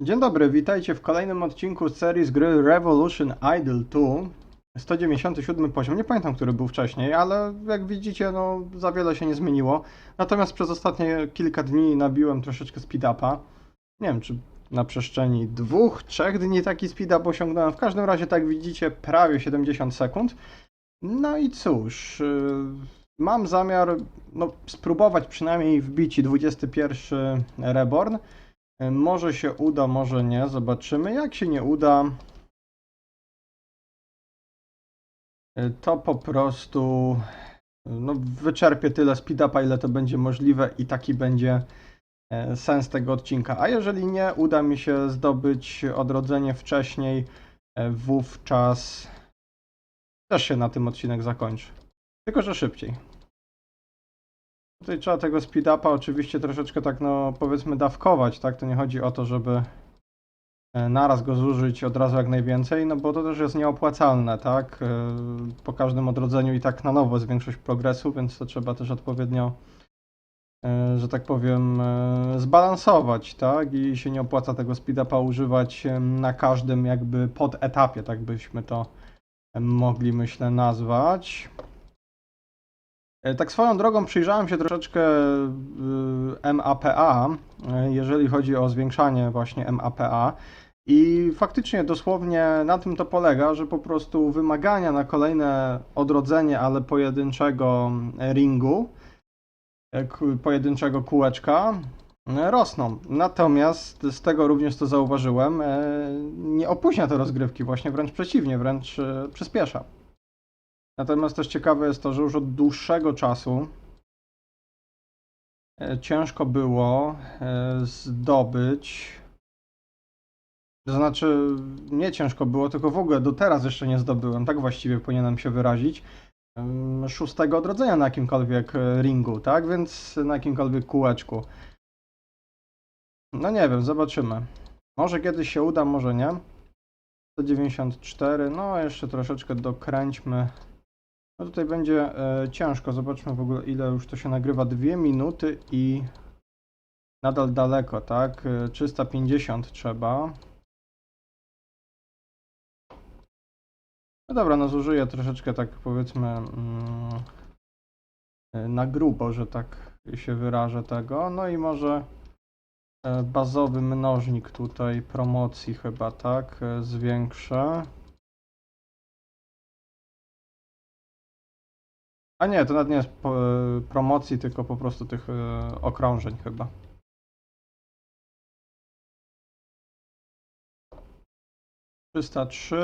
Dzień dobry, witajcie w kolejnym odcinku serii z gry Revolution Idol 2. 197 poziom, nie pamiętam, który był wcześniej, ale jak widzicie, no za wiele się nie zmieniło. Natomiast przez ostatnie kilka dni nabiłem troszeczkę speed-upa. Nie wiem, czy na przestrzeni dwóch, trzech dni taki speed-up osiągnąłem. W każdym razie, tak widzicie, prawie 70 sekund. No i cóż, yy, mam zamiar no, spróbować przynajmniej wbić 21 Reborn. E, Może się uda, może nie. Zobaczymy. Jak się nie uda, e, to po prostu no, wyczerpię tyle speed-upa, ile to będzie możliwe i taki będzie e, sens tego odcinka. A jeżeli nie uda mi się zdobyć odrodzenie wcześniej, e, wówczas też się na tym odcinek zakończy. Tylko, że szybciej. Tutaj trzeba tego speed-upa oczywiście troszeczkę tak, no powiedzmy dawkować, tak? To nie chodzi o to, żeby e, naraz go zużyć od razu jak najwięcej, no bo to też jest nieopłacalne, tak? E, Po każdym odrodzeniu i tak na nowo jest większość progresu, więc to trzeba też odpowiednio, e, że tak powiem, zbalansować, tak? I się nie opłaca tego speed-upa używać na każdym jakby podetapie, tak byśmy to mogli, myślę, nazwać. E, Tak swoją drogą przyjrzałem się troszeczkę y, MAPA, y, jeżeli chodzi o zwiększanie właśnie MAPA. I faktycznie dosłownie na tym to polega, że po prostu wymagania na kolejne odrodzenie, ale pojedynczego ringu, e, k- pojedynczego kółeczka, e, rosną. Natomiast z tego również to zauważyłem, e, nie opóźnia to rozgrywki, właśnie wręcz przeciwnie, wręcz e, przyspiesza. Natomiast też ciekawe jest to, że już od dłuższego czasu e, ciężko było e, zdobyć. To znaczy, nie ciężko było, tylko w ogóle do teraz jeszcze nie zdobyłem, tak właściwie powinienem się wyrazić. Szóstego odrodzenia na jakimkolwiek e, ringu, tak? Więc na jakimkolwiek kółeczku. No nie wiem, zobaczymy. Może kiedyś się uda, może nie. 194, no jeszcze troszeczkę dokręćmy. No tutaj będzie e, ciężko. Zobaczmy w ogóle ile już to się nagrywa. Dwie minuty i nadal daleko, tak? E, 350 trzeba. No dobra, no zużyję troszeczkę tak powiedzmy mm, e, na grubo, że tak się wyrażę tego. No i może e, bazowy mnożnik tutaj promocji chyba, tak? E, Zwiększę. A nie, to nawet nie jest e, promocji, tylko po prostu tych e, okrążeń chyba. Trzysta trzy,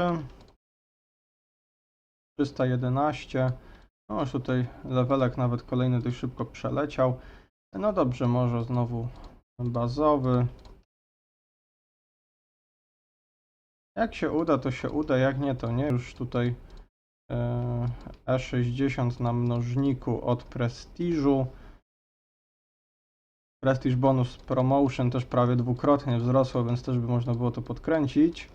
trzysta jedenaście. No już tutaj levelek nawet kolejny dość szybko przeleciał. No dobrze, może znowu bazowy. Jak się uda, to się uda, jak nie, to nie. Już tutaj E60 na mnożniku od prestiżu. Prestige bonus promotion też prawie dwukrotnie wzrosło, więc też by można było to podkręcić.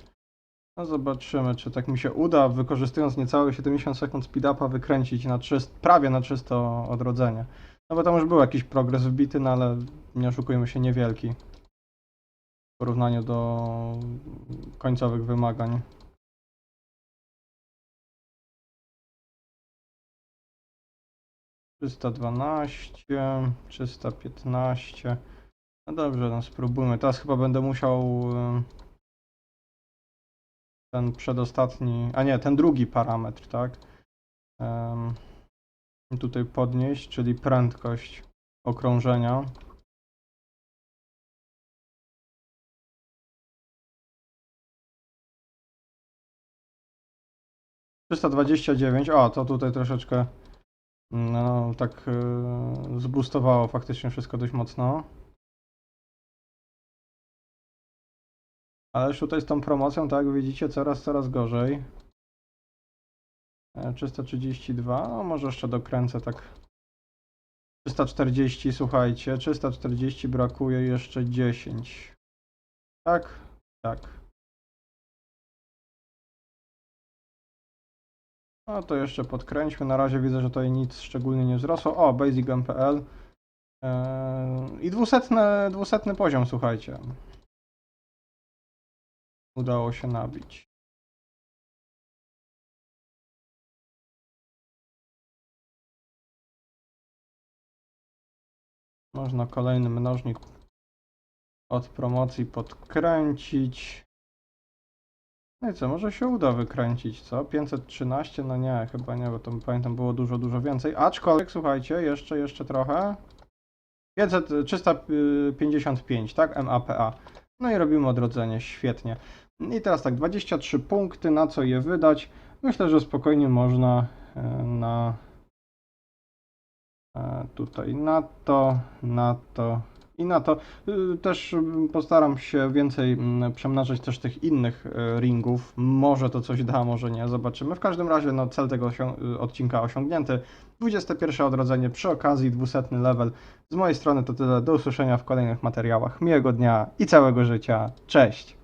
No zobaczymy, czy tak mi się uda, wykorzystując niecałe 70 sekund speed-upa, wykręcić na 300, prawie na 300 odrodzenie. No bo tam już był jakiś progres wbity, no ale nie oszukujmy się, niewielki. W porównaniu do końcowych wymagań. Trzysta dwanaście, trzysta piętnaście. No dobrze, no spróbujmy. Teraz chyba będę musiał ten przedostatni, a nie, ten drugi parametr, tak? Em, tutaj podnieść, czyli prędkość okrążenia. Trzysta dwadzieścia dziewięć. O, to tutaj troszeczkę no, tak yy, zboostowało faktycznie wszystko dość mocno. Ale już tutaj z tą promocją, tak jak widzicie, coraz, coraz gorzej. E, 332, no może jeszcze dokręcę tak. 340, słuchajcie, 340 brakuje jeszcze 10. Tak, tak. No to jeszcze podkręćmy. Na razie widzę, że tutaj nic szczególnie nie wzrosło. O, basicm.pl Eee, i dwusetny, dwusetny poziom, słuchajcie. udało się nabić. Można kolejny mnożnik od promocji podkręcić. No i co, może się uda wykręcić, co? 513? No nie, chyba nie, bo to pamiętam było dużo, dużo więcej. Aczkolwiek, słuchajcie, jeszcze, jeszcze trochę. 500, 355, tak? MAPA. No i robimy odrodzenie, świetnie. I teraz tak, 23 punkty, na co je wydać? Myślę, że spokojnie można e, na e, tutaj na to, na to i na to. Y, Też mm, postaram się więcej mm, przemnażać też tych innych e, ringów. Może to coś da, może nie, zobaczymy. W każdym razie no, cel tego y, odcinka osiągnięty. 21 odrodzenie przy okazji 200 level. Z mojej strony to tyle. Do usłyszenia w kolejnych materiałach. Miłego dnia i całego życia. Cześć!